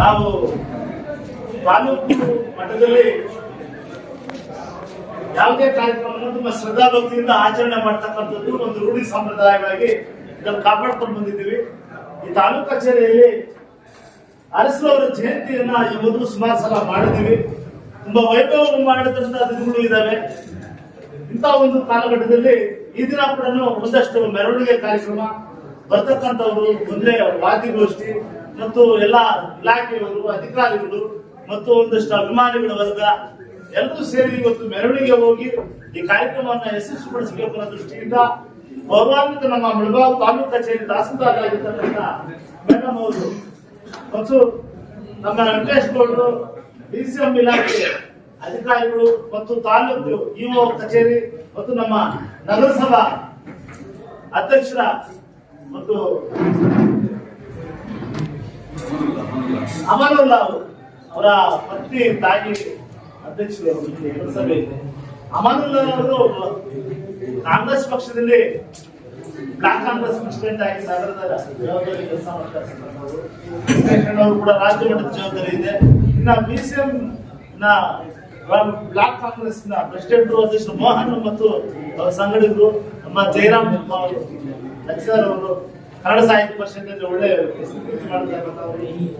ನಾವು ತಾಲೂಕು ಮಟ್ಟದಲ್ಲಿ ಯಾವುದೇ ಕಾರ್ಯಕ್ರಮವನ್ನು ತುಂಬಾ ಶ್ರದ್ಧಾ ಭಕ್ತಿಯಿಂದ ಆಚರಣೆ ಮಾಡ್ತಕ್ಕಂಥದ್ದು ಒಂದು ರೂಢಿ ಸಂಪ್ರದಾಯವಾಗಿ ಇದನ್ನು ಕಾಪಾಡ್ಕೊಂಡು ಬಂದಿದ್ದೀವಿ. ಈ ತಾಲೂಕು ಕಚೇರಿಯಲ್ಲಿ ಅರಸರವರ ಜಯಂತಿಯನ್ನ ಈ ಮೊದಲು ಸುಮಾರು ಸಲ ಮಾಡಿದ್ದೀವಿ. ತುಂಬಾ ವೈಭವ ಮಾಡಿದಂತ ದಿನಗಳು ಇದಾವೆ ಇಂಥ ಒಂದು ಕಾಲಘಟ್ಟದಲ್ಲಿ ಈ ದಿನ ಕೂಡ ಒಂದಷ್ಟು ಮೆರವಣಿಗೆ ಕಾರ್ಯಕ್ರಮ, ಬರ್ತಕ್ಕಂಥವರು, ಒಂದೇ ವಾದಿಗೋಷ್ಠಿ ಮತ್ತು ಎಲ್ಲ ಇಲಾಖೆಯವರು, ಅಧಿಕಾರಿಗಳು, ಮತ್ತು ಒಂದಷ್ಟು ಅಭಿಮಾನಿಗಳ ವರ್ಗ, ಎಲ್ಲರೂ ಸೇರಿ ಇವತ್ತು ಮೆರವಣಿಗೆ ಹೋಗಿ ಈ ಕಾರ್ಯಕ್ರಮವನ್ನು ಯಶಸ್ವಿಗೊಳಿಸಬೇಕು ಅನ್ನೋ ದೃಷ್ಟಿಯಿಂದ ಗೌರವಾನ್ವಿತ ನಮ್ಮ ಮುಳಬಾವ್ ತಾಲೂಕು ಕಚೇರಿ ತಹಸೀಲ್ದಾರ್ ಮೇಡಮ್ ಅವರು, ಮತ್ತು ನಮ್ಮ ವೆಂಕಟೇಶ್ ಗೌಡರು ಎಂ ಇಲಾಖೆ ಅಧಿಕಾರಿಗಳು ಮತ್ತು ತಾಲೂಕು ಇಒ ಕಚೇರಿ ಮತ್ತು ನಮ್ಮ ನಗರಸಭಾ ಅಧ್ಯಕ್ಷರ ಮತ್ತು ಅವರು, ಅವರ ಪತ್ನಿ ತಾಯಿ ಅಧ್ಯಕ್ಷರು ನಗರಸಭೆ ಇದೆ ಅವರು ಕಾಂಗ್ರೆಸ್ ಪಕ್ಷದಲ್ಲಿ ಬ್ಲಾಕ್ ಕಾಂಗ್ರೆಸ್ ಪ್ರೆಸಿಡೆಂಟ್ ಆಗಿ ನಗರದ ಜವಾಬ್ದಾರಿ ಕೆಲಸ ಮಾಡ್ತಾರೆ ಕೂಡ ರಾಜ್ಯ ಮಟ್ಟದ ಜವಾಬ್ದಾರಿ ಇದೆ. ಇನ್ನ ಬಿ ನ ಬ್ಲಾಕ್ ಕಾಂಗ್ರೆಸ್ನ ಪ್ರೆಸಿಡೆಂಟ್ ಅಧ್ಯಕ್ಷರು ಮೋಹನ್ ಮತ್ತು ಸಂಘಟಕರು ನಮ್ಮ ಜಯರಾಮ್ ಅವರು. ಅವರು ಕನ್ನಡ ಸಾಹಿತ್ಯ ಪರಿಷತ್ನಲ್ಲಿ ಒಳ್ಳೆ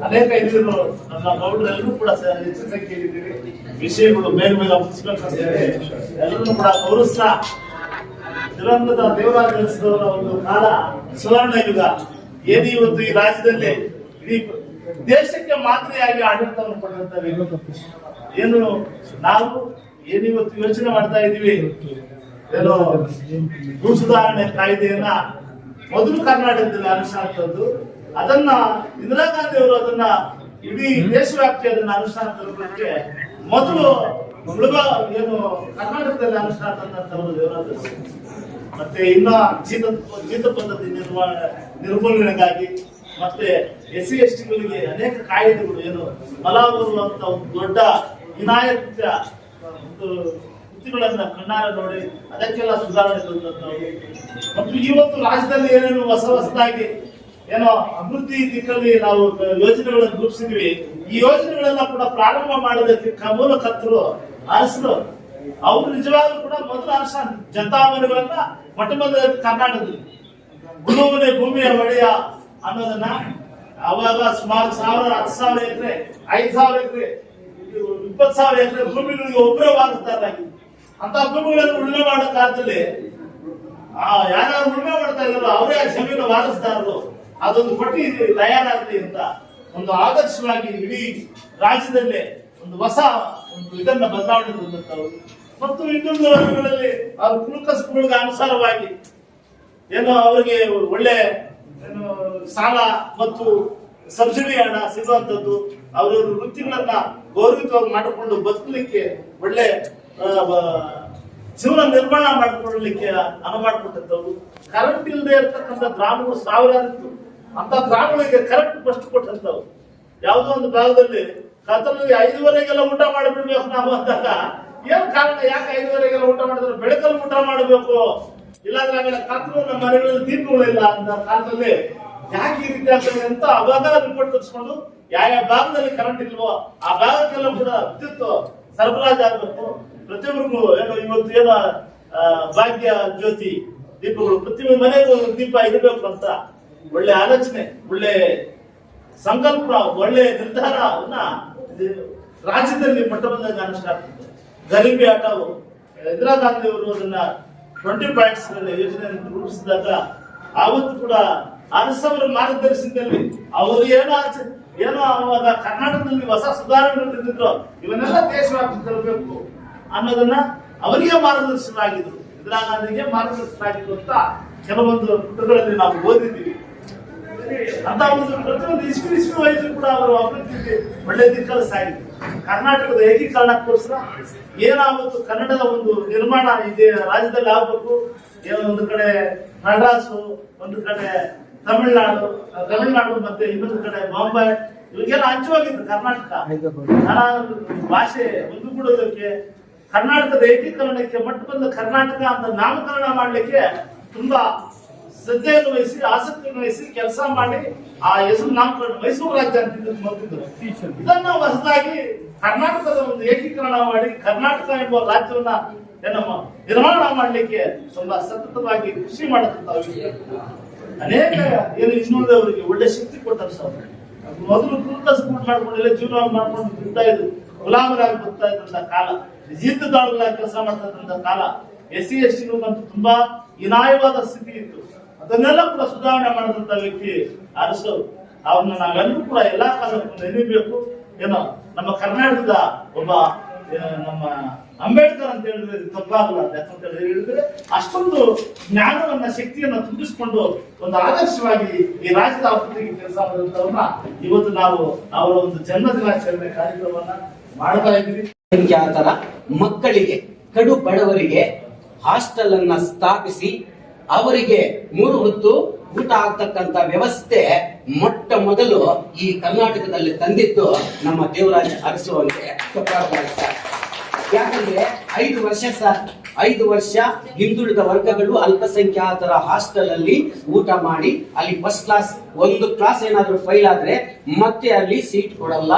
ಅನೇಕ ಹಿರಿಯರು ನಮ್ಮ ಗೌಡರೆಲ್ಲರೂ ಕೂಡ ಹೆಚ್ಚಿನ ವಿಷಯಗಳು ಮೇಲ್ ಮೇಲೆ ಮುಗಿಸ್ಬೇಕಂತ ಎಲ್ಲರೂ ಕೂಡ ಗೌರವಿಸ್ತಾ ದಿವಂಗತ ದೇವರಾಜ ಒಂದು ಕಾಲ ಸುವರ್ಣ ಯುಗ. ಏನು ಇವತ್ತು ಈ ರಾಜ್ಯದಲ್ಲಿ ಇಡೀ ದೇಶಕ್ಕೆ ಮಾದರಿಯಾಗಿ ಆಡಳಿತವನ್ನು ಪಡೆದಂತ. ಏನು ನಾವು ಏನಿವತ್ತು ಯೋಚನೆ ಮಾಡ್ತಾ ಇದೀವಿ ಏನೋ ಭೂ ಸುಧಾರಣೆ ಕಾಯ್ದೆಯನ್ನ ಮೊದಲು ಕರ್ನಾಟಕದಲ್ಲಿ ಅನುಷ್ಠಾನದ್ದು ಅದನ್ನ ಇಂದಿರಾ ಗಾಂಧಿ ಅವರು ಅದನ್ನ ಇಡೀ ದೇಶವ್ಯಾಪ್ತಿ ಅದನ್ನ ಅನುಷ್ಠಾನ ತರಬೇಕೆ ಮೊದಲು ಏನು ಕರ್ನಾಟಕದಲ್ಲಿ ಅನುಷ್ಠಾನ ತಂದಂತವರು ದೇವರಾಜ. ಮತ್ತೆ ಇನ್ನ ಜೀತ ಜೀತ ಪದ್ಧತಿ ನಿರ್ವಹಣೆ ನಿರ್ಮೂಲನೆಗಾಗಿ ಮತ್ತೆ ಎಸ್ ಸಿ ಎಸ್ ಟಿಗಳಿಗೆ ಅನೇಕ ಕಾಯಿದೆಗಳು ಏನು ಬಲ ಅಂತ ಒಂದು ದೊಡ್ಡ ವಿನಾಯಕ ಒಂದು ಕೃತಿಗಳನ್ನ ಕಣ್ಣಾರ ನೋಡಿ ಅದಕ್ಕೆಲ್ಲ ಸುಧಾರಣೆ ತಂದಂತವರು ಮತ್ತು ಇವತ್ತು ರಾಜ್ಯದಲ್ಲಿ ಏನೇನು ಹೊಸ ಹೊಸದಾಗಿ ಏನೋ ಅಭಿವೃದ್ಧಿ ದಿಕ್ಕಲ್ಲಿ ನಾವು ಯೋಜನೆಗಳನ್ನು ರೂಪಿಸಿದ್ವಿ. ಈ ಯೋಜನೆಗಳನ್ನ ಕೂಡ ಪ್ರಾರಂಭ ಮಾಡೋದಕ್ಕೆ ಕ- ಮೂಲಕರ್ತರು ಅರಸರು. ಅವರು ನಿಜವಾಗ್ಲೂ ಕೂಡ ಮೊದಲ ಅರಸ ಜನತಾ ಮನೆಗಳನ್ನ ಮೊಟ್ಟ ಮೊದಲ ಕರ್ನಾಟಕದಲ್ಲಿ. ಗುಳುವನೆ ಭೂಮಿಯ ಒಡೆಯ ಅನ್ನೋದನ್ನ ಅವಾಗ ಸುಮಾರು ಸಾವಿರ, ಹತ್ತು ಸಾವಿರ ಎಕರೆ, ಐದು ಸಾವಿರ ಎಕರೆ ಇಪ್ಪತ್ತು ಸಾವಿರ ಎಕರೆ ಭೂಮಿಗಳಿಗೆ ಒಬ್ಬರೇ ವಾರಸ್ದಾರರಾಗಿ ಅಂತ ಭೂಮಿಗಳನ್ನು ಉಳುಮೆ ಮಾಡೋ ಕಾಲದಲ್ಲಿ ಆ ಯಾರು ಉಳುಮೆ ಮಾಡ್ತಾ ಇದ್ದಾರೋ ಅವರೇ ಆ ಜಮೀನು ವಾರಸ್ದಾರರು. ಅದೊಂದು ಪಟ್ಟಿ ತಯಾರಾಗಲಿ ಅಂತ ಒಂದು ಆದರ್ಶವಾಗಿ ಇಡೀ ರಾಜ್ಯದಲ್ಲೇ ಒಂದು ಹೊಸ ಒಂದು ಇದನ್ನ ಬದಲಾವಣೆ ತಂದಂತವ್ರು ಮತ್ತು ಇನ್ನೊಂದು ವರ್ಗಗಳಲ್ಲಿ ಅವ್ರ ಕುಲಕಸ್ಗಳಿಗೆ ಅನುಸಾರವಾಗಿ ಏನು ಅವರಿಗೆ ಒಳ್ಳೆ ಏನು ಸಾಲ ಮತ್ತು ಸಬ್ಸಿಡಿ ಹಣ ಸಿಗುವಂತದ್ದು ಅವರವ್ರ ವೃತ್ತಿಗಳನ್ನ ಗೌರವಿತವಾಗಿ ಮಾಡಿಕೊಂಡು ಬದುಕಲಿಕ್ಕೆ ಒಳ್ಳೆ ಜೀವನ ನಿರ್ಮಾಣ ಮಾಡಿಕೊಳ್ಳಲಿಕ್ಕೆ ಅನು ಕರೆಂಟ್ ಇಲ್ಲದೆ ಇರ್ತಕ್ಕಂಥ ಗ್ರಾಮಗಳು ಸಾವಿರಾರು ಇತ್ತು ಅಂತ ಗ್ರಾಮಗಳಿಗೆ ಕರೆಂಟ್ ಫಸ್ಟ್ ಕೊಟ್ಟಂತವ್ರು ಯಾವುದೋ ಒಂದು ಭಾಗದಲ್ಲಿ ಕತ್ತಲಲ್ಲಿ ಐದುವರೆಗೆಲ್ಲ ಊಟ ಮಾಡಿಬಿಡ್ಬೇಕು ನಾವು ಅಂದಾಗ, ಏನ್ ಕಾರಣ? ಯಾಕೆ ಐದುವರೆಗೆಲ್ಲ ಊಟ ಮಾಡಿದ್ರೆ ಬೆಳಕಲ್ಲಿ ಊಟ ಮಾಡಬೇಕು? ಇಲ್ಲಾಂದ್ರೆ ಆಮೇಲೆ ಕತ್ತಲು ನಮ್ಮ ಮನೆಗಳಲ್ಲಿ ದೀಪಗಳಿಲ್ಲ ಅಂತ ಕಾಲದಲ್ಲಿ ಯಾಕೆ ಈ ರೀತಿ ಆಗ್ತದೆ ಅಂತ ಅವಾಗ ರಿಪೋರ್ಟ್ ತರಿಸ್ಕೊಂಡು ಯಾವ ಯಾವ ಭಾಗದಲ್ಲಿ ಕರೆಂಟ್ ಇಲ್ವೋ ಆ ಭಾಗಕ್ಕೆಲ್ಲ ಕೂಡ ವಿದ್ಯುತ್ ಸರಬರಾಜು ಆಗ್ಬೇಕು ಪ್ರತಿಯೊಬ್ಬರಿಗೂ ಏನು ಇವತ್ತು ಏನೋ ಭಾಗ್ಯ ಜ್ಯೋತಿ ದೀಪಗಳು ಪ್ರತಿ ಮನೆಗೂ ದೀಪ ಇರಬೇಕು ಅಂತ ಒಳ್ಳೆ ಆಲೋಚನೆ, ಒಳ್ಳೆ ಸಂಕಲ್ಪ, ಒಳ್ಳೆ ನಿರ್ಧಾರವನ್ನ ರಾಜ್ಯದಲ್ಲಿ ಮೊಟ್ಟ ಮೊದಲಾಗಿ ಅನುಷ್ಠಾನ. ಗರೀಬಿ ಆಟವು, ಇಂದಿರಾ ಗಾಂಧಿ ಅವರು ಅದನ್ನ ಟ್ವೆಂಟಿ ಪಾಯಿಂಟ್ಸ್ ಯೋಜನೆ ರೂಪಿಸಿದಾಗ, ಆವತ್ತು ಕೂಡ ಅರಸವರ ಮಾರ್ಗದರ್ಶನದಲ್ಲಿ ಅವರು ಏನೋ ಏನೋ ಅವಾಗ ಕರ್ನಾಟಕದಲ್ಲಿ ಹೊಸ ಸುಧಾರಣೆಗಳು ತಂದಿದ್ರು ಇವನ್ನೆಲ್ಲ ದೇಶವ್ಯಾಪಿ ತರಬೇಕು ಅನ್ನೋದನ್ನ ಅವರಿಗೆ ಮಾರ್ಗದರ್ಶನರಾಗಿದ್ರು ಇಂದಿರಾ ಗಾಂಧಿಗೆ ಮಾರ್ಗದರ್ಶನರಾಗಿದ್ರು ಅಂತ ಕೆಲವೊಂದು ಪುಟಗಳಲ್ಲಿ ನಾವು ಓದಿದ್ದೀವಿ. ಅಂತ ಒಂದು ಪ್ರತಿಯೊಂದು ಇಸ್ವಿ ಇಸ್ವಿ ವಯಸ್ಸು ಕೂಡ ಅವರು ಅಭಿವೃದ್ಧಿ ಒಳ್ಳೆ ದಿಕ್ಕಲ್ಲಿ ಸಾಗಿದ್ರು. ಕರ್ನಾಟಕದ ಏಕೀಕರಣಕ್ಕೋಸ್ಕರ ಏನಾಗುತ್ತೆ ಕನ್ನಡದ ಒಂದು ನಿರ್ಮಾಣ ಇದೆ ರಾಜ್ಯದಲ್ಲಿ ಆಗ್ಬೇಕು, ಏನೋ ಒಂದು ಕಡೆ ನಡಾಸು ಒಂದು ಕಡೆ ತಮಿಳುನಾಡು ತಮಿಳ್ನಾಡು ಮತ್ತೆ ಇನ್ನೊಂದು ಕಡೆ ಬಾಂಬೆ, ಇವಾಗೆಲ್ಲ ಹಂಚುವಾಗಿತ್ತು ಕರ್ನಾಟಕ. ಭಾಷೆ ಒಂದುಗೂಡೋದಕ್ಕೆ ಕರ್ನಾಟಕದ ಏಕೀಕರಣಕ್ಕೆ ಮಟ್ಟ ಬಂದ ಕರ್ನಾಟಕ ಅಂತ ನಾಮಕರಣ ಮಾಡಲಿಕ್ಕೆ ತುಂಬಾ ಶ್ರದ್ಧೆಯನ್ನು ವಹಿಸಿ, ಆಸಕ್ತಿಯನ್ನು ವಹಿಸಿ ಕೆಲಸ ಮಾಡಿ ಆ ಹೆಸರು ನಾಮಕರಣ ಮೈಸೂರು ರಾಜ್ಯ ಅಂತ ಬಂದಿದ್ರು ಇದನ್ನ ಹೊಸದಾಗಿ ಕರ್ನಾಟಕದ ಒಂದು ಏಕೀಕರಣ ಮಾಡಿ ಕರ್ನಾಟಕ ಎಂಬ ರಾಜ್ಯವನ್ನ ಏನಮ್ಮ ನಿರ್ಮಾಣ ಮಾಡಲಿಕ್ಕೆ ತುಂಬಾ ಸತತವಾಗಿ ಖುಷಿ ಮಾಡತಕ್ಕಂಥ ಅನೇಕ ಏನು ಇನ್ನುಳಿದವರಿಗೆ ಒಳ್ಳೆ ಶಕ್ತಿ ಕೊಟ್ಟರು ಸರ್. ಮೊದಲು ಕುಂತ ಸ್ಕೂಲ್ ಮಾಡ್ಕೊಂಡಿಲ್ಲ ಜೀವನ ಮಾಡ್ಕೊಂಡು ತಿಂತಾ ಇದ್ರು. ಗುಲಾಮರಾಗಿ ಬರ್ತಾ ಇದ್ದಂತ ಕಾಲ ಜಿದ್ದುದಾಳುಗಳಾಗಿ ಕೆಲಸ ಮಾಡ್ತಾ ಇದ್ದಂತ ಕಾಲ ಎಸ್ ಸಿ ಎಸ್ ಟಿಗಳಿಗಂತೂ ತುಂಬಾ ಹೀನಾಯವಾದ ಸ್ಥಿತಿ ಇತ್ತು. ಅದನ್ನೆಲ್ಲ ಕೂಡ ಸುಧಾರಣೆ ಮಾಡಿದಂತ ವ್ಯಕ್ತಿ ಅರಸರು ಅವ್ರನ್ನ ನಾವೆಲ್ಲರೂ ಕೂಡ ಎಲ್ಲಾ ಕಾಲಕ್ಕೂ ನೆನೀಬೇಕು. ಏನೋ, ನಮ್ಮ ಕರ್ನಾಟಕದ ಒಬ್ಬ ನಮ್ಮ ಅಂಬೇಡ್ಕರ್ ಅಂತ ಹೇಳಿದ್ರೆ ತಪ್ಪಾಗಲ್ಲ. ಯಾಕಂತ ಹೇಳಿದ್ರೆ ಅಷ್ಟೊಂದು ಜ್ಞಾನವನ್ನ, ಶಕ್ತಿಯನ್ನ ತುಂಬಿಸಿಕೊಂಡು ಒಂದು ಆದರ್ಶವಾಗಿ ಈ ರಾಜ್ಯದ ಅಭಿವೃದ್ಧಿಗೆ ಕೆಲಸ ಮಾಡಿದಂತವ್ರನ್ನ ಇವತ್ತು ನಾವು ಅವರ ಒಂದು ಜನ್ಮ ದಿನಾಚರಣೆ ಕಾರ್ಯಕ್ರಮವನ್ನ ಮಾಡ್ತಾ ಇದ್ದೀವಿ. ಸಂಖ್ಯಾತರ ಮಕ್ಕಳಿಗೆ, ಕಡು ಬಡವರಿಗೆ ಹಾಸ್ಟೆಲ್ ಅನ್ನ ಸ್ಥಾಪಿಸಿ ಅವರಿಗೆ ಮೂರು ಹೊತ್ತು ಊಟ ಆಗ್ತಕ್ಕಂತ ವ್ಯವಸ್ಥೆ ಮೊಟ್ಟ ಮೊದಲು ಈ ಕರ್ನಾಟಕದಲ್ಲಿ ತಂದಿದ್ದು ನಮ್ಮ ದೇವರಾಜ ಅರಸು ಅವರಿಗೆ ಯಾಕಂದ್ರೆ ಐದು ವರ್ಷ ಸರ್, ಐದು ವರ್ಷ ಹಿಂದುಳಿದ ವರ್ಗಗಳು ಅಲ್ಪಸಂಖ್ಯಾತರ ಹಾಸ್ಟೆಲ್ ಅಲ್ಲಿ ಊಟ ಮಾಡಿ, ಅಲ್ಲಿ ಫಸ್ಟ್ ಕ್ಲಾಸ್ ಒಂದು ಕ್ಲಾಸ್ ಏನಾದ್ರೂ ಫೈಲ್ ಆದ್ರೆ ಮತ್ತೆ ಅಲ್ಲಿ ಸೀಟ್ ಕೊಡಲ್ಲ.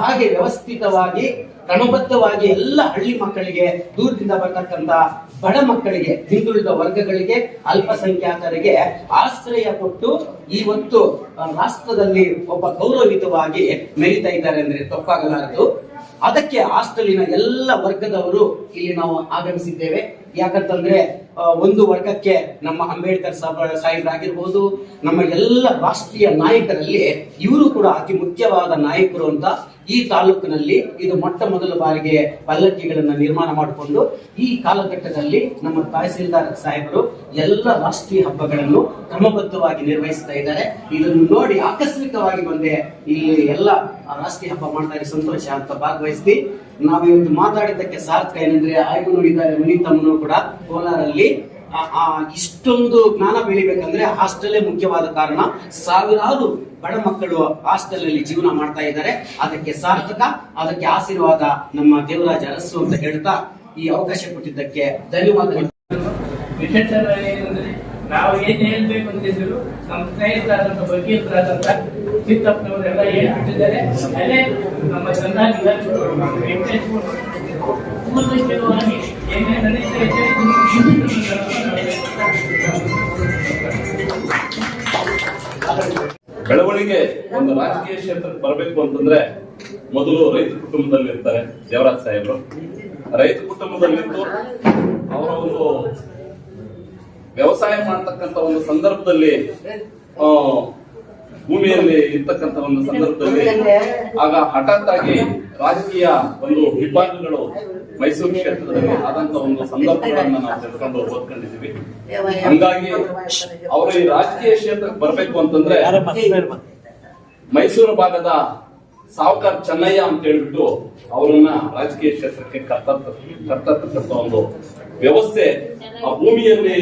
ಹಾಗೆ ವ್ಯವಸ್ಥಿತವಾಗಿ ಕ್ರಮಬದ್ಧವಾಗಿ ಎಲ್ಲ ಹಳ್ಳಿ ಮಕ್ಕಳಿಗೆ, ದೂರದಿಂದ ಬರ್ತಕ್ಕಂತ ಬಡ ಮಕ್ಕಳಿಗೆ, ಹಿಂದುಳಿದ ವರ್ಗಗಳಿಗೆ, ಅಲ್ಪಸಂಖ್ಯಾತರಿಗೆ ಆಶ್ರಯ ಕೊಟ್ಟು ಇವತ್ತು ರಾಷ್ಟ್ರದಲ್ಲಿ ಒಬ್ಬ ಗೌರವಿತವಾಗಿ ಮೆರಿತಾ ಇದ್ದಾರೆ ಅಂದ್ರೆ ತಪ್ಪಾಗಲಾರದು. ಅದಕ್ಕೆ ಹಾಸ್ಟೆಲಿನ ಎಲ್ಲ ವರ್ಗದವರು ಇಲ್ಲಿ ನಾವು ಆಗಮಿಸಿದ್ದೇವೆ. ಯಾಕಂತಂದ್ರೆ ಒಂದು ವರ್ಗಕ್ಕೆ ನಮ್ಮ ಅಂಬೇಡ್ಕರ್ ಸಾಹೇಬ ಆಗಿರ್ಬೋದು ನಮ್ಮ ಎಲ್ಲ ರಾಷ್ಟ್ರೀಯ ನಾಯಕರಲ್ಲಿ ಇವರು ಕೂಡ ಅತಿ ಮುಖ್ಯವಾದ ನಾಯಕರು ಅಂತ ಈ ತಾಲೂಕಿನಲ್ಲಿ ಇದು ಮೊಟ್ಟ ಮೊದಲ ಬಾರಿಗೆ ಪಲ್ಲಕ್ಕಿಗಳನ್ನು ನಿರ್ಮಾಣ ಮಾಡಿಕೊಂಡು ಈ ಕಾಲಘಟ್ಟದಲ್ಲಿ ನಮ್ಮ ತಹಸೀಲ್ದಾರ್ ಸಾಹೇಬರು ಎಲ್ಲ ರಾಷ್ಟ್ರೀಯ ಹಬ್ಬಗಳನ್ನು ಕ್ರಮಬದ್ಧವಾಗಿ ನಿರ್ವಹಿಸ್ತಾ ಇದ್ದಾರೆ. ಇದನ್ನು ನೋಡಿ ಆಕಸ್ಮಿಕವಾಗಿ ಬಂದೆ ಇಲ್ಲಿ ಎಲ್ಲ ರಾಷ್ಟ್ರೀಯ ಹಬ್ಬ ಮಾಡ್ತಾ ಇರೋ ಸಂತೋಷ ಅಂತ ಭಾಗವಹಿಸಿ ನಾವಿವತ್ತು ಮಾತಾಡಿದ್ದಕ್ಕೆ ಸಾರ್ಥಕ ಏನಂದ್ರೆ ಆಯ್ಕೆ ನೋಡಿದ್ದಾರೆ ವಿನೀತಮ್ಮನು ಕೂಡ ಕೋಲಾರಲ್ಲಿ ಆ- ಇಷ್ಟೊಂದು ಜ್ಞಾನ ಬೆಳಿಬೇಕಂದ್ರೆ ಹಾಸ್ಟೆಲ್ ಮುಖ್ಯವಾದ ಕಾರಣ ಸಾವಿರಾರು ಬಡ ಮಕ್ಕಳು ಹಾಸ್ಟೆಲ್ ಅಲ್ಲಿ ಜೀವನ ಮಾಡ್ತಾ ಇದ್ದಾರೆ. ಅದಕ್ಕೆ ಸಾರ್ಥಕ, ಅದಕ್ಕೆ ಆಶೀರ್ವಾದ ನಮ್ಮ ದೇವರಾಜ ಅರಸು ಅಂತ ಹೇಳ್ತಾ ಈ ಅವಕಾಶ ಕೊಟ್ಟಿದ್ದಕ್ಕೆ ಧನ್ಯವಾದಗಳು. ನಾವು ಏನ್ ಹೇಳ್ಬೇಕು ಅಂತಿದ್ರು ನಮ್ಮ ಸ್ನೇಹಿತರಾದಂತ ವಕೀಲರಾದಂತ ಚಿತ್ತಪ್ಪನವರೆಲ್ಲ ಹೇಳ್ಬಿಟ್ಟಿದ್ದಾರೆ. ಅದೇ ನಮ್ಮ ಚೆನ್ನಾಗಿ ಪೂರ್ವ ಏನೇ ನಡೀತಾ ಇದೆ ಬೆಳವಣಿಗೆ ಒಂದು ರಾಜಕೀಯ ಕ್ಷೇತ್ರಕ್ಕೆ ಬರಬೇಕು ಅಂತಂದ್ರೆ ಮೊದಲು ರೈತ ಕುಟುಂಬದಲ್ಲಿ ಇರ್ತಾರೆ ದೇವರಾಜ್ ಸಾಹೇಬರು. ರೈತ ಕುಟುಂಬದಲ್ಲಿದ್ದು ಅವರ ಒಂದು ವ್ಯವಸಾಯ ಮಾಡ್ತಕ್ಕಂತ ಒಂದು ಸಂದರ್ಭದಲ್ಲಿ ಭೂಮಿಯಲ್ಲಿ ಇರ್ತಕ್ಕಂತ ಒಂದು ಸಂದರ್ಭದಲ್ಲಿ ಆಗ ಹಠಾತ್ ಆಗಿ ರಾಜಕೀಯ ಒಂದು ವಿಭಾಗಗಳು ಮೈಸೂರು ಕ್ಷೇತ್ರದಲ್ಲಿ ಆದಂತ ಒಂದು ಸಂದರ್ಭಗಳನ್ನ ನಾವು ತಿಳ್ಕೊಂಡು ಓದ್ಕೊಂಡಿದೀವಿ ಹಂಗಾಗಿ ಅವರು ಈ ರಾಜಕೀಯ ಕ್ಷೇತ್ರಕ್ಕೆ ಬರ್ಬೇಕು ಅಂತಂದ್ರೆ ಮೈಸೂರು ಭಾಗದ ಸಾವುಕಾರ್ ಚೆನ್ನಯ್ಯ ಅಂತ ಹೇಳ್ಬಿಟ್ಟು ಅವರನ್ನ ರಾಜಕೀಯ ಕ್ಷೇತ್ರಕ್ಕೆ ಕರ್ತತ್ತ ಕರ್ತಕ್ಕಂತ ಒಂದು ವ್ಯವಸ್ಥೆ, ಆ ಭೂಮಿಯಲ್ಲಿ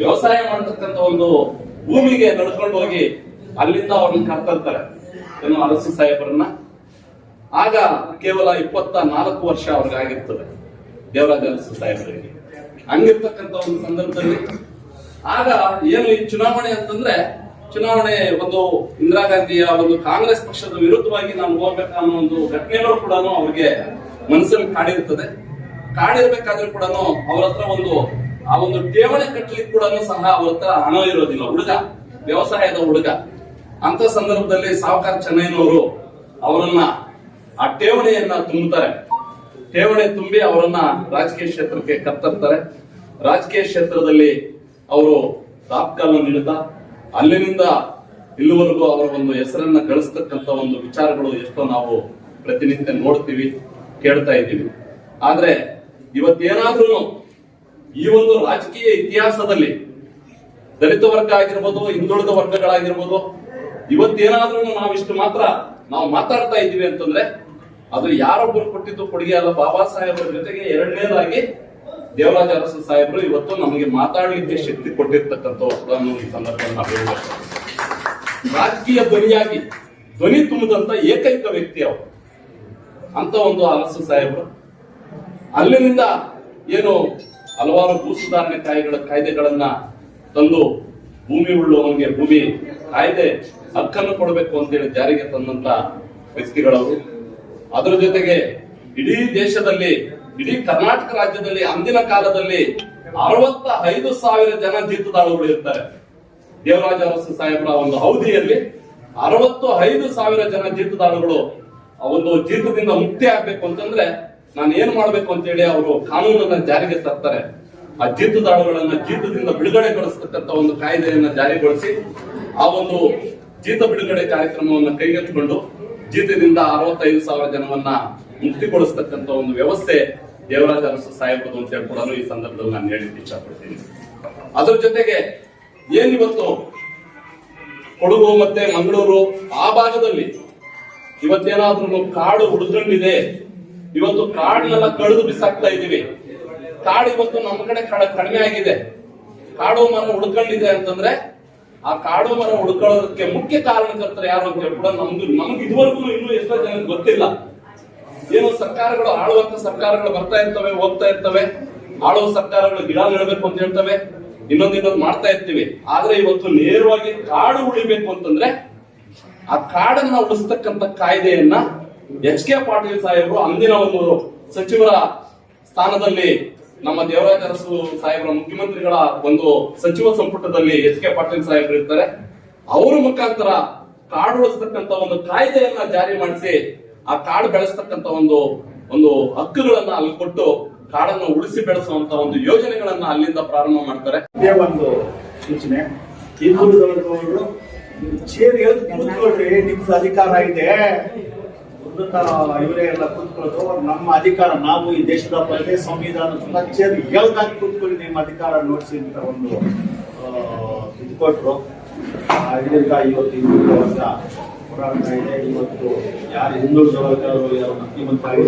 ವ್ಯವಸಾಯ ಮಾಡತಕ್ಕಂತ ಒಂದು ಭೂಮಿಗೆ ನಡ್ಕೊಂಡು ಹೋಗಿ ಅಲ್ಲಿಂದ ಅವ್ರನ್ನ ಕರ್ತರ್ತಾರೆ. ಏನು ಅರಸು ಸಾಹೇಬರನ್ನ. ಆಗ ಕೇವಲ ಇಪ್ಪತ್ತ ನಾಲ್ಕು ವರ್ಷ ಅವ್ರಿಗಾಗಿರ್ತದೆ ದೇವರಾಜ ಅರಸು ಸಾಹೇಬರಿಗೆ. ಹಂಗಿರ್ತಕ್ಕಂತ ಒಂದು ಸಂದರ್ಭದಲ್ಲಿ ಆಗ ಏನು ಈ ಚುನಾವಣೆ ಅಂತಂದ್ರೆ ಚುನಾವಣೆ ಒಂದು ಇಂದಿರಾ ಗಾಂಧಿಯ ಒಂದು ಕಾಂಗ್ರೆಸ್ ಪಕ್ಷದ ವಿರುದ್ಧವಾಗಿ ನಾವು ಹೋಗ್ಬೇಕು ಅನ್ನೋ ಒಂದು ಘಟನೆಗಳು ಕೂಡ ಅವ್ರಿಗೆ ಮನಸ್ಸಲ್ಲಿ ಕಾಡಿರ್ತದೆ ಕಾಡಿರ್ಬೇಕಾದ್ರೂ ಕೂಡ ಅವ್ರ ಹತ್ರ ಒಂದು, ಆ ಒಂದು ಠೇವಣಿ ಕಟ್ಟಲಿಕ್ಕೆ ಕೂಡ ಸಹ ಅವ್ರ ಹತ್ರ ಹಣ ಇರೋದಿಲ್ಲ ಹುಡುಗ ವ್ಯವಸಾಯದ ಹುಡುಗ ಅಂತ ಸಂದರ್ಭದಲ್ಲಿ ಸಾವುಕಾರ ಚೆನ್ನೈನವರು ಅವರನ್ನ ಆ ಠೇವಣಿಯನ್ನ ತುಂಬುತ್ತಾರೆ. ಠೇವಣಿ ತುಂಬಿ ಅವರನ್ನ ರಾಜಕೀಯ ಕ್ಷೇತ್ರಕ್ಕೆ ಕತ್ತರ್ತಾರೆ ರಾಜಕೀಯ ಕ್ಷೇತ್ರದಲ್ಲಿ ಅವರು ತಾತ್ಕಾಲ ನೀಡುತ್ತಾ ಅಲ್ಲಿನಿಂದ ಇಲ್ಲಿವರೆಗೂ ಅವರ ಒಂದು ಹೆಸರನ್ನ ಗಳಿಸ್ತಕ್ಕಂಥ ಒಂದು ವಿಚಾರಗಳು ಎಷ್ಟೋ ನಾವು ಪ್ರತಿನಿತ್ಯ ನೋಡ್ತೀವಿ, ಕೇಳ್ತಾ ಇದ್ದೀವಿ. ಆದ್ರೆ ಇವತ್ತೇನಾದ್ರೂ ಈ ಒಂದು ರಾಜಕೀಯ ಇತಿಹಾಸದಲ್ಲಿ ದಲಿತ ವರ್ಗ ಆಗಿರ್ಬೋದು, ಹಿಂದುಳಿದ ವರ್ಗಗಳಾಗಿರ್ಬೋದು ಇವತ್ತೇನಾದ್ರೂ ನಾವು ಇಷ್ಟು ಮಾತ್ರ ನಾವು ಮಾತಾಡ್ತಾ ಇದ್ದೀವಿ ಅಂತಂದ್ರೆ, ಅದು ಯಾರೊಬ್ಬರು ಕೊಟ್ಟಿದ್ದು ಕೊಡುಗೆ ಅಲ್ಲ, ಬಾಬಾ ಸಾಹೇಬರ ಜೊತೆಗೆ ಎರಡನೇದಾಗಿ ದೇವರಾಜ ಅರಸು ಸಾಹೇಬರು ಇವತ್ತು ನಮಗೆ ಮಾತಾಡಲಿಕ್ಕೆ ಶಕ್ತಿ ಕೊಟ್ಟಿರ್ತಕ್ಕಂಥದ್ದನ್ನು ಈ ಸಂದರ್ಭದಲ್ಲಿ ನಾವು ಹೇಳಬೇಕು. ರಾಜಕೀಯ ಧ್ವನಿಯಾಗಿ ಧ್ವನಿ ತುಂಬಿದಂತ ಏಕೈಕ ವ್ಯಕ್ತಿ ಅವರು. ಅಂತ ಒಂದು ಅರಸು ಸಾಹೇಬರು. ಅಲ್ಲಿನಿಂದ ಏನು ಹಲವಾರು ಭೂ ಸುಧಾರಣೆ ಕಾಯ್ದೆಗಳ ಕಾಯ್ದೆಗಳನ್ನ ತಂದು ಭೂಮಿ ಉಳ್ಳುವವನಿಗೆ ಭೂಮಿ ಕಾಯ್ದೆ ಹಕ್ಕನ್ನು ಕೊಡಬೇಕು ಅಂತೇಳಿ ಜಾರಿಗೆ ತಂದಂತ ವ್ಯಕ್ತಿಗಳವರು. ಅದರ ಜೊತೆಗೆ ಇಡೀ ದೇಶದಲ್ಲಿ ಇಡೀ ಕರ್ನಾಟಕ ರಾಜ್ಯದಲ್ಲಿ ಅಂದಿನ ಕಾಲದಲ್ಲಿ ಅರವತ್ತ ಐದು ಸಾವಿರ ಜನ ಜೀತದಾಳುಗಳು ಇರ್ತಾರೆ. ದೇವರಾಜ ಅರಸು ಸಾಹೇಬರ ಒಂದು ಅವಧಿಯಲ್ಲಿ ಅರವತ್ತು ಐದು ಸಾವಿರ ಜನ ಜೀತದಾಳುಗಳು ಒಂದು ಜೀತದಿಂದ ಮುಕ್ತಿ ಆಗ್ಬೇಕು ಅಂತಂದ್ರೆ ನಾನು ಏನ್ ಮಾಡ್ಬೇಕು ಅಂತೇಳಿ ಅವರು ಕಾನೂನನ್ನ ಜಾರಿಗೆ ತರ್ತಾರೆ. ಆ ಜೀತದಾಳುಗಳನ್ನ ಜೀತದಿಂದ ಬಿಡುಗಡೆಗೊಳಿಸ್ತಕ್ಕಂಥ ಒಂದು ಕಾಯ್ದೆಯನ್ನ ಜಾರಿಗೊಳಿಸಿ ಆ ಒಂದು ಜೀತ ಬಿಡುಗಡೆ ಕಾರ್ಯಕ್ರಮವನ್ನು ಕೈಗೆತ್ತಿಕೊಂಡು ಜೀತದಿಂದ ಅರವತ್ತೈದು ಸಾವಿರ ಜನವನ್ನ ಮುಕ್ತಿಗೊಳಿಸ್ತಕ್ಕಂಥ ಒಂದು ವ್ಯವಸ್ಥೆ ದೇವರಾಜ ಅರಸು ಸಾಹೇಬರು ಅಂತ ಕೂಡ ಈ ಸಂದರ್ಭದಲ್ಲಿ ನಾನು ಹೇಳಿಕ್ಕೆ ಇಷ್ಟಪಡ್ತೀನಿ. ಅದ್ರ ಜೊತೆಗೆ ಏನಿವತ್ತು ಕೊಡಗು ಮತ್ತೆ ಮಂಗಳೂರು ಆ ಭಾಗದಲ್ಲಿ ಇವತ್ತೇನಾದ್ರೂ ಕಾಡು ಹುಡ್ಕೊಂಡಿದೆ ಇವತ್ತು ಕಾಡನ್ನೆಲ್ಲ ಕಳೆದು ಬಿಸಾಕ್ತಾ ಇದೀವಿ ಕಾಡು ಇವತ್ತು ನಮ್ಮ ಕಡೆ ಕಾಡ ಕಡಿಮೆ ಆಗಿದೆ. ಕಾಡು ಮರ ಉಳ್ಕೊಂಡಿದೆ ಅಂತಂದ್ರೆ ಆ ಕಾಡು ಮರ ಉಳ್ಕೊಳ್ಳೋದಕ್ಕೆ ಮುಖ್ಯ ಕಾರಣಕರ್ತರು ಯಾರು ಅಂತ ಹೇಳಿ ಕೂಡ ನಮ್ದು ನಮ್ಗೆ ಇದುವರೆಗೂ ಇನ್ನೂ ಎಷ್ಟೋ ಜನಕ್ಕೆ ಗೊತ್ತಿಲ್ಲ. ಏನೋ ಸರ್ಕಾರಗಳು ಆಳುವಂತ ಸರ್ಕಾರಗಳು ಬರ್ತಾ ಇರ್ತವೆ, ಹೋಗ್ತಾ ಇರ್ತವೆ. ಆಳುವ ಸರ್ಕಾರಗಳು ಗಿಡ ನೆಡಬೇಕು ಅಂತ ಹೇಳ್ತವೆ. ಇನ್ನೊಂದ್ ಇನ್ನೊಂದು ಮಾಡ್ತಾ ಇರ್ತೀವಿ. ಆದ್ರೆ ಇವತ್ತು ನೇರವಾಗಿ ಕಾಡು ಉಳಿಬೇಕು ಅಂತಂದ್ರೆ ಆ ಕಾಡನ್ನ ಉಳಿಸ್ತಕ್ಕಂತ ಕಾಯ್ದೆಯನ್ನ ಎಚ್ ಕೆ ಪಾಟೀಲ್ ಸಾಹೇಬರು ಅಂದಿನ ಒಂದು ಸಚಿವರ ಸ್ಥಾನದಲ್ಲಿ ನಮ್ಮ ದೇವರಾಜ ಅರಸು ಸಾಹೇಬರ ಮುಖ್ಯಮಂತ್ರಿಗಳ ಒಂದು ಸಚಿವ ಸಂಪುಟದಲ್ಲಿ ಎಚ್ ಕೆ ಪಾಟೀಲ್ ಸಾಹೇಬರು ಇರ್ತಾರೆ. ಅವರ ಮುಖಾಂತರ ಕಾಡು ಉಳಿಸ್ತಕ್ಕಂತ ಒಂದು ಕಾಯ್ದೆಯನ್ನ ಜಾರಿ ಮಾಡಿಸಿ ಆ ಕಾಡು ಬೆಳೆಸ್ತಕ್ಕಂತ ಒಂದು ಒಂದು ಹಕ್ಕುಗಳನ್ನ ಅಲ್ಲಿ ಕೊಟ್ಟು ಕಾಡನ್ನು ಉಳಿಸಿ ಬೆಳೆಸುವಂತ ಒಂದು ಯೋಜನೆಗಳನ್ನ ಅಲ್ಲಿಂದ ಪ್ರಾರಂಭ ಮಾಡ್ತಾರೆ. ಇದೇ ಒಂದು ಸೂಚನೆ. ಹಿಂದುಳಿದವರು ಎದ್ದು ಕೂತ್ಕೊಳ್ರಿ, ನಿಮ್ದು ಅಧಿಕಾರ ಇದೆ. ಇವರೇ ಎಲ್ಲ ಕೂತ್ಕೊಳ್ಳೋದು. ನಮ್ಮ ಅಧಿಕಾರ ನಾವು ಈ ದೇಶದ ಪ್ರಜೆ ಸಂವಿಧಾನ ಚೇರ್ ಎಳ್ದಾಗಿ ಕೂತ್ಕೊಳ್ಳಿ, ನಿಮ್ಮ ಅಧಿಕಾರ ನೋಡಿಸಿ ಅಂತ ಒಂದು ಇದು ಕೊಟ್ಟರು ಇದರಿಂದ ಇವತ್ತು ಹೋರಾಡ್ತಾ ಇದೆ. ಇವತ್ತು ಯಾರು ವರ್ಗ ಯಾರು ಮುಖ್ಯಮಂತ್ರಿ